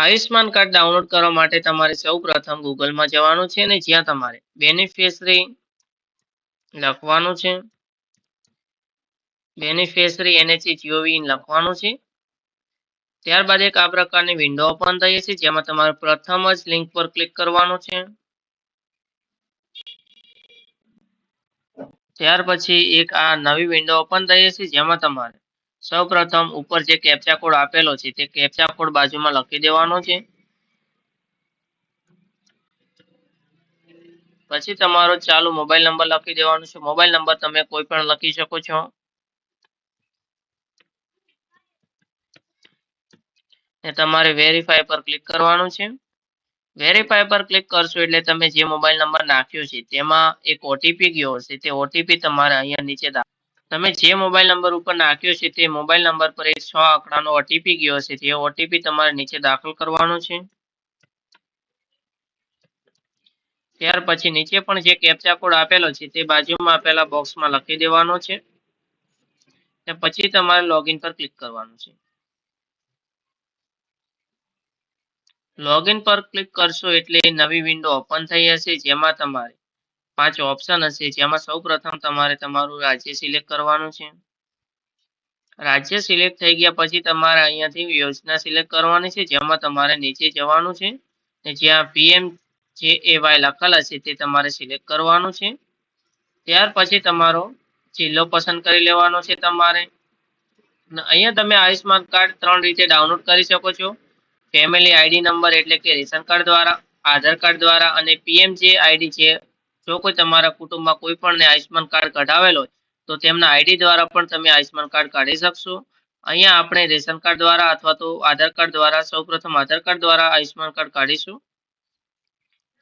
Ayushman card download કરવા માટે તમારે સૌ પ્રથમ ગૂગલમાં જવાનું છે અને જ્યાં તમારે બેનિફિશરી લખવાનું છે. બેનિફિશરી એનએચસી જીઓવી લખવાનું છે. ત્યારબાદ એક આ પ્રકારની વિન્ડો ઓપન થઈ છે, જેમાં તમારે પ્રથમ જ લિંક પર ક્લિક કરવાનું છે. ત્યાર પછી એક આ નવી વિન્ડો ઓપન થઈ છે, જેમાં તમારે સૌ પ્રથમ ઉપર જે કેપ્ચા કોડ આપેલો છે તે કેપ્ચા કોડ બાજુમાં લખી દેવાનો છે. પછી તમારો ચાલુ મોબાઈલ નંબર લખી દેવાનો છે. મોબાઈલ નંબર તમે કોઈ પણ લખી શકો છો. ને તમારે વેરીફાઈ પર ક્લિક કરવાનું છે. વેરીફાઈ પર ક્લિક કરશો એટલે તમે જે મોબાઈલ નંબર નાખ્યો છે તેમાં એક ઓટીપી ગયો હશે. તે ઓટીપી તમારે અહીંયા નીચે તમે જે મોબાઈલ નંબર ઉપર નાખ્યો છે તે મોબાઈલ નંબર પર એક છ આંકડાનો ઓટીપી ગયો હશે. તે ઓટીપી તમારે નીચે દાખલ કરવાનો છે. ત્યાર પછી નીચે પણ જે કેપ્ચા કોડ આપેલો છે તે બાજુમાં આપેલા બોક્સમાં લખી દેવાનો છે. પછી તમારે લોગિન પર ક્લિક કરવાનું છે. લોગિન પર ક્લિક કરશો એટલે નવી વિન્ડો ઓપન થઈ હશે. જેમાં તમારે પાંચ ઓપ્શન હશે. જેમાં સૌ પ્રથમ તમારે તમારું રાજ્ય સિલેક્ટ કરવાનું છે. રાજ્ય સિલેક્ટ થઈ ગયા પછી તમારે અહીંયાથી યોજના સિલેક્ટ કરવાની છે. જેમાં તમારે નીચે જવાનું છે ને જ્યાં પીએમ જે એ વાય લખેલ હશે તે તમારે સિલેક્ટ કરવાનું છે. ત્યાર પછી તમારો જિલ્લો પસંદ કરી લેવાનો છે તમારે. અહીંયા તમે આયુષ્માન કાર્ડ ત્રણ રીતે ડાઉનલોડ કરી શકો છો. ફેમિલી આઈડી નંબર એટલે કે રેશન કાર્ડ દ્વારા, આધાર કાર્ડ દ્વારા અને પીએમ જે આઈડી છે જો કોઈ તમારા કુટુંબમાં કોઈ પણ આયુષ્માન કાર્ડ કઢાવેલો તો તેમના આઈડી દ્વારા પણ તમે આયુષ્માન કાર્ડ કાઢી શકશો. અહીંયા આપણે રેશન કાર્ડ દ્વારા અથવા તો આધાર કાર્ડ દ્વારા, સૌપ્રથમ આધાર કાર્ડ દ્વારા આયુષ્માન કાર્ડ કાઢીશું.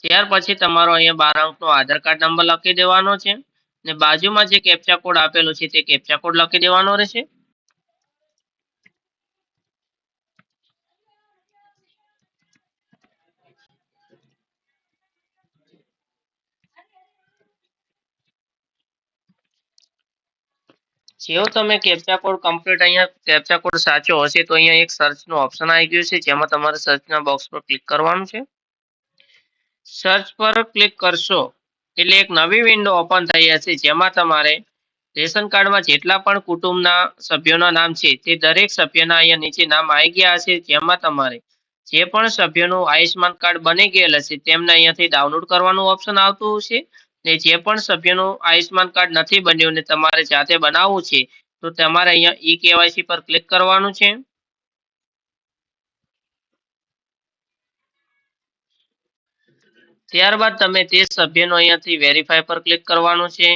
ત્યાર પછી તમારો અહીંયા બાર અંકનો આધાર કાર્ડ નંબર લખી દેવાનો છે. ને બાજુમાં જે કેપ્ચા કોડ આપેલો છે તે કેપ્ચા કોડ લખી દેવાનો રહેશે. જેવો તમે કેપ્ચા કોડ કમ્પ્લીટ અહીંયા કેપ્ચા કોડ સાચો હશે તો અહીંયા એક સર્ચનું ઓપ્શન આવી ગયું છે, જેમાં તમારે સર્ચના બોક્સ પર ક્લિક કરવાનું છે. સર્ચ પર ક્લિક કરશો એટલે એક નવી વિન્ડો ઓપન થઈ હશે જેમાં તમારે રેશન કાર્ડમાં જેટલા પણ કુટુંબના સભ્યોના નામ છે, તે દરેક સભ્યના અહીંયા નીચે નામ આવી ગયા હશે જેમાં તમારે જે પણ સભ્યનું આયુષ્માન કાર્ડ બની ગયેલ હશે, તેમને અહીંયાથી ડાઉનલોડ કરવાનું ઓપ્શન આવતું હશે. ને જે પણ સભ્યનું આયુષ્માન કાર્ડ નથી બન્યું ને તમારે જાતે બનાવવું છે, તો તમારે અહીંયા ઈ કેવાયસી પર ક્લિક કરવાનું છે. ત્યારબાદ તમે તે સભ્યનો અહીંયાથી વેરીફાઈ પર ક્લિક કરવાનું છે.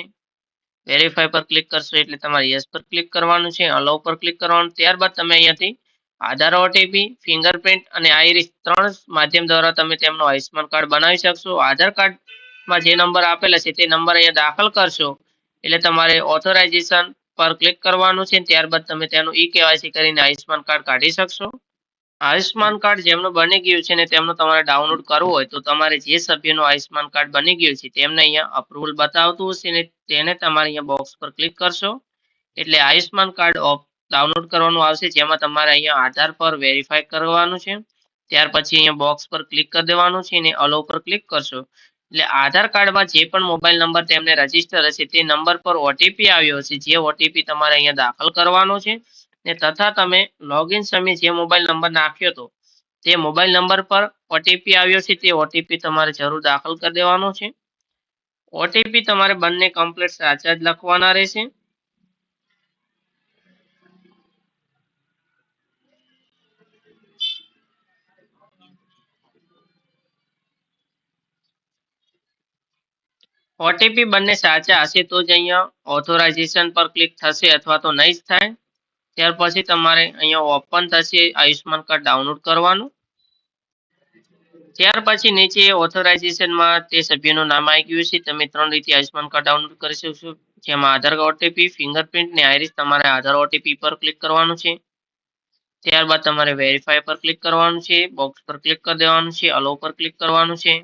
વેરીફાઈ પર ક્લિક કરશો એટલે તમારે યસ પર ક્લિક કરવાનું છે અલાઉ પર ક્લિક કરવાનું. ત્યારબાદ તમે અહીંયાથી આધાર ઓટીપી ફિંગરપ્રિન્ટ અને આઈરિસ ત્રણ માધ્યમ દ્વારા તમે તેમનો આયુષ્માન કાર્ડ બનાવી શકશો. આધાર કાર્ડમાં જે નંબર આપેલા છે તે નંબર અહીંયા દાખલ કરશો. એટલે તમારે ઓથોરાઇઝેશન પર ક્લિક કરવાનું છે. ત્યારબાદ તમે તેનું ઈ કેવાયસી કરીને આયુષ્માન કાર્ડ કાઢી શકશો. આયુષ્માન કાર્ડ જેમનું બની ગયું છે ને તેમનું તમારે ડાઉનલોડ કરવું હોય તો તમારે જે સભ્યનું આયુષ્માન કાર્ડ બની ગયું છે તેમને અહીંયા અપ્રુવલ બતાવતું હશે ને તેને તમારે અહીંયા બોક્સ પર ક્લિક કરશો. એટલે આયુષ્માન કાર્ડ ડાઉનલોડ કરવાનું આવશે. જેમાં તમારે અહીંયા આધાર પર વેરીફાઈ કરવાનું છે. ત્યાર પછી અહીંયા બોક્સ પર ક્લિક કરી દેવાનું છે અને અલો પર ક્લિક કરશો. એટલે આધાર કાર્ડમાં જે પણ મોબાઈલ નંબર તેમને રજિસ્ટર હશે તે નંબર પર ઓટીપી આવ્યો હશે, જે ઓટીપી તમારે અહીંયા દાખલ કરવાનો છે. ને તથા તમે લોગિન સમયે જે મોબાઈલ નંબર નાખ્યો હતો, તે મોબાઈલ નંબર પર ઓટીપી આવ્યો છે, તે ઓટીપી તમારે જરૂર દાખલ કરી દેવાનો છે. ઓટીપી તમારે બંને કમ્પ્લીટ સાચા જ લખવાના રહેશે. ઓટીપી બંને સાચા હશે તો જ અહીંયા ઓથોરાઇઝેશન પર ક્લિક થશે અથવા તો નહીં જ થાય. ત્યાર પછી તમારે અહીંયા ઓપન થશે આયુષ્માન કાર્ડ ડાઉનલોડ કરવાનું. ત્યાર પછી નીચે ઓથોરાઇઝેશનમાં તે સભ્યનું નામ આવી ગયું છે. તમે ત્રણ રીતે આયુષ્માન કાર્ડ ડાઉનલોડ કરી શકશો જેમાં આધાર ઓટીપી ફિંગરપ્રિન્ટ ને આઈરિસ તમારે આધાર ઓટીપી પર ક્લિક કરવાનું છે. ત્યારબાદ તમારે વેરીફાઈ પર ક્લિક કરવાનું છે. બોક્સ પર ક્લિક કરી દેવાનું છે. અલો પર ક્લિક કરવાનું છે.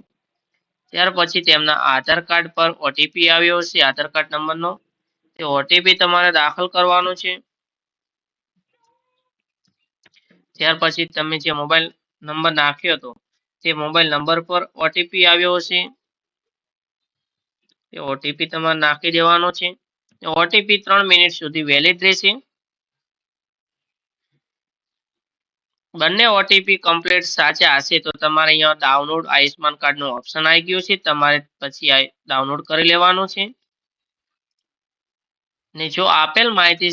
ત્યાર પછી તેમના આધાર કાર્ડ પર ઓટીપી આવ્યો હશે આધાર કાર્ડ નંબરનો. તે ઓટીપી તમારે દાખલ કરવાનો છે. ત્યાર પછી તમે જે મોબાઈલ નંબર નાખ્યો હતો, તે મોબાઈલ નંબર પર ઓટીપી આવ્યો હશે. તે ઓટીપી તમારે નાખી દેવાનો છે. ઓટીપી ત્રણ મિનિટ સુધી વેલિડ રહેશે. બંને ઓટીપી કમ્પ્લીટ સાચા હશે તો તમારે અહીંયા ડાઉનલોડ આયુષ્માન કાર્ડનું ઓપ્શન આવી ગયું છે. તમારે પછી ડાઉનલોડ કરી લેવાનું છે. ને જો આપેલ માહિતી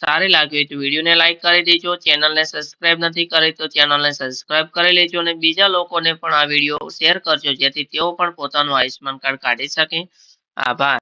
સારી લાગી હોય તો વિડીયોને લાઈક કરી દેજો. ચેનલને સબસ્ક્રાઇબ નથી કરી તો ચેનલને સબસ્ક્રાઇબ કરી લેજો અને બીજા લોકોને પણ આ વીડિયો શેર કરજો, જેથી તેઓ પણ પોતાનું આયુષ્માન કાર્ડ કાઢી શકે. આભાર.